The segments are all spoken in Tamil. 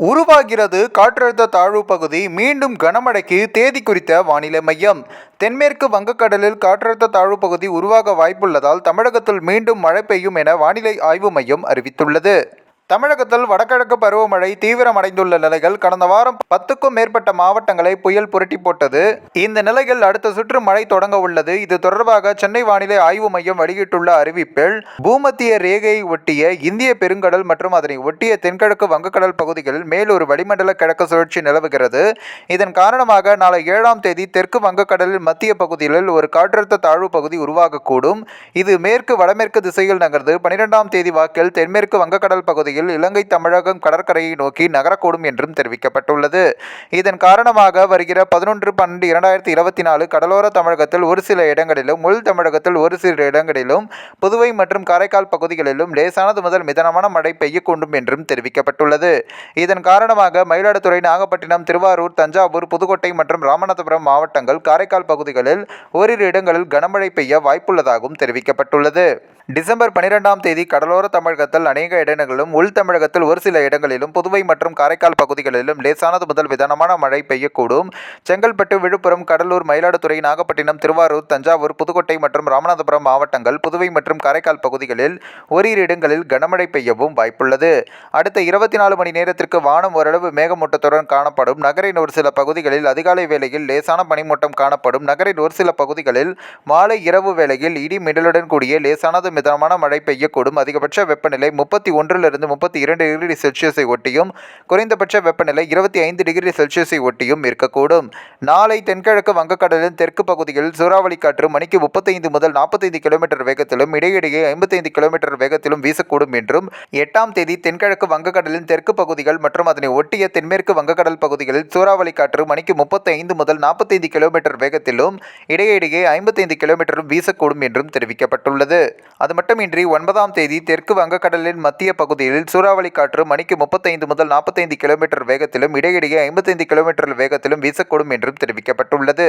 உருவாகிறது காற்றழுத்த தாழ்வு பகுதி மீண்டும் கனமழைக்கு தேதி குறித்த வானிலை மையம். தென்மேற்கு வங்கக்கடலில் காற்றழுத்த தாழ்வு பகுதி உருவாக வாய்ப்புள்ளதால் தமிழகத்தில் மீண்டும் மழை பெய்யும் என வானிலை ஆய்வு மையம் அறிவித்துள்ளது. தமிழகத்தில் வடகிழக்கு பருவமழை தீவிரமடைந்துள்ள நிலைகள் கடந்த வாரம் பத்துக்கும் மேற்பட்ட மாவட்டங்களை புயல் புரட்டி போட்டது. இந்த நிலையில் அடுத்த சுற்று மழை தொடங்க உள்ளது. இது தொடர்பாக சென்னை வானிலை ஆய்வு மையம் வெளியிட்டுள்ள அறிவிப்பில் பூமத்திய ரேகையை ஒட்டிய இந்திய பெருங்கடல் மற்றும் அதனை ஒட்டிய தென்கிழக்கு வங்கக்கடல் பகுதிகளில் மேலொரு வளிமண்டல கிழக்கு சுழற்சி நிலவுகிறது. இதன் காரணமாக நாளை ஏழாம் தேதி தெற்கு வங்கக்கடலில் மத்திய பகுதிகளில் ஒரு காற்றழுத்த தாழ்வு பகுதி உருவாகக்கூடும். இது மேற்கு வடமேற்கு திசையில் நகர்ந்து பனிரெண்டாம் தேதி வாக்கில் தென்மேற்கு வங்கக்கடல் பகுதியில் இலங்கை தமிழகம் கடற்கரையை நோக்கி நகரக்கூடும் என்றும் தெரிவிக்கப்பட்டுள்ளது. இதன் காரணமாக வருகிற பதினொன்று பன்னெண்டு இரண்டாயிரத்தி இருபத்தி நாலு கடலோர தமிழகத்தில் ஒரு சில இடங்களிலும் உள் தமிழகத்தில் ஒரு சில இடங்களிலும் புதுவை மற்றும் காரைக்கால் பகுதிகளிலும் லேசானது முதல் மிதனமான மழை பெய்யக்கூடும் என்றும் தெரிவிக்கப்பட்டுள்ளது. இதன் காரணமாக மயிலாடுதுறை நாகப்பட்டினம் திருவாரூர் தஞ்சாவூர் புதுக்கோட்டை மற்றும் ராமநாதபுரம் மாவட்டங்கள் காரைக்கால் பகுதிகளில் ஓரிரு இடங்களில் கனமழை பெய்ய வாய்ப்புள்ளதாகவும் தெரிவிக்கப்பட்டுள்ளது. டிசம்பர் பனிரெண்டாம் தேதி கடலோர தமிழகத்தில் அநேக இடங்களிலும் உள் தமிழகத்தில் ஒரு சில இடங்களிலும் புதுவை மற்றும் காரைக்கால் பகுதிகளிலும் லேசானது முதல் விதானமான மழை பெய்யக்கூடும். செங்கல்பட்டு விழுப்புரம் கடலூர் மயிலாடுதுறை நாகப்பட்டினம் திருவாரூர் தஞ்சாவூர் புதுக்கோட்டை மற்றும் ராமநாதபுரம் மாவட்டங்கள் புதுவை மற்றும் காரைக்கால் பகுதிகளில் ஓரிரு இடங்களில் கனமழை பெய்யவும் வாய்ப்புள்ளது. அடுத்த இருபத்தி நாலு மணி நேரத்திற்கு வானம் ஓரளவு மேகமூட்டத்துடன் காணப்படும். நகரின் ஒரு சில பகுதிகளில் அதிகாலை வேளையில் லேசான பனிமூட்டம் காணப்படும். நகரின் ஒரு சில பகுதிகளில் மாலை இரவு வேளையில் இடி மிடலுடன் கூடிய லேசானது மிதமான மழை பெய்யக்கூடும். அதிகபட்ச வெப்பநிலை முப்பத்தி ஒன்றிலிருந்து முப்பத்தி இரண்டு டிகிரி செல்சியஸை ஒட்டியும் குறைந்தபட்ச வெப்பநிலை இருபத்தி ஐந்து டிகிரி செல்சியஸை ஒட்டியும் இருக்கக்கூடும். நாளை தென்கிழக்கு வங்கக்கடலின் தெற்கு பகுதியில் சூறாவளி காற்று மணிக்கு முப்பத்தைந்து முதல் நாற்பத்தைந்து கிலோமீட்டர் வேகத்திலும் இடையிடையே ஐம்பத்தைந்து கிலோமீட்டர் வேகத்திலும் வீசக்கூடும் என்றும் எட்டாம் தேதி தென்கிழக்கு வங்கக்கடலின் தெற்கு பகுதிகள் மற்றும் அதனை ஒட்டிய தென்மேற்கு வங்கக்கடல் பகுதிகளில் சூறாவளி காற்று மணிக்கு முப்பத்தைந்து முதல் நாற்பத்தைந்து கிலோமீட்டர் வேகத்திலும் இடையிடையே ஐம்பத்தைந்து கிலோமீட்டரும் வீசக்கூடும் என்றும் தெரிவிக்கப்பட்டுள்ளது. அது மட்டுமின்றி ஒன்பதாம் தேதி தெற்கு வங்கக்கடலின் மத்திய பகுதியில் சூறாவளி காற்று மணிக்கு முப்பத்தைந்து முதல் நாற்பத்தைந்து கிலோமீட்டர் வேகத்திலும் இடையிடையே ஐம்பத்தைந்து கிலோமீட்டர் வேகத்திலும் வீசக்கூடும் என்றும் தெரிவிக்கப்பட்டுள்ளது.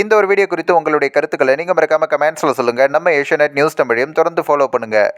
இந்த ஒரு வீடியோ குறித்து உங்களுடைய கருத்துக்களை நீங்கள் மறக்காம கமெண்ட்ஸில் சொல்லுங்கள் நம்ம ஏஷியநெட் நியூஸ் தமிழையும் தொடர்ந்து ஃபாலோ பண்ணுங்கள்